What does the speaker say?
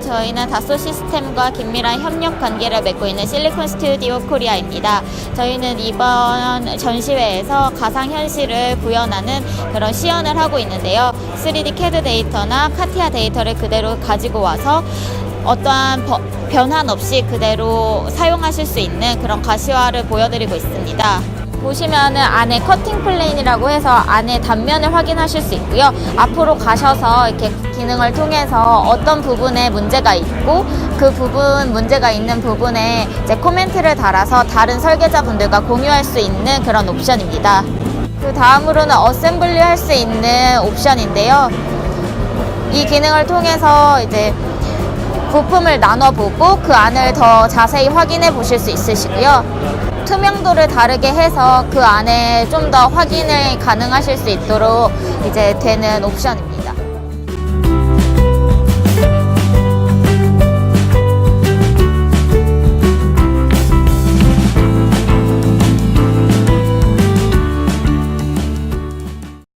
저희는 다소 시스템과 긴밀한 협력 관계를 맺고 있는 실리콘 스튜디오 코리아입니다. 저희는 이번 전시회에서 가상현실을 구현하는 그런 시연을 하고 있는데요. 3D CAD 데이터나 카티아 데이터를 그대로 가지고 와서 어떠한 버- 변환 없이 그대로 사용하실 수 있는 그런 가시화를 보여드리고 있습니다. 보시면은 안에 커팅 플레인이라고 해서 안에 단면을 확인하실 수 있고요. 앞으로 가셔서 이렇게 기능을 통해서 어떤 부분에 문제가 있고 그 부분 문제가 있는 부분에 이제 코멘트를 달아서 다른 설계자분들과 공유할 수 있는 그런 옵션입니다. 그 다음으로는 어셈블리 할 수 있는 옵션인데요. 이 기능을 통해서 이제 부품을 나눠보고 그 안을 더 자세히 확인해 보실 수 있으시고요. 투명도를 다르게 해서 그 안에 좀 더 확인을 가능하실 수 있도록 이제 되는 옵션입니다.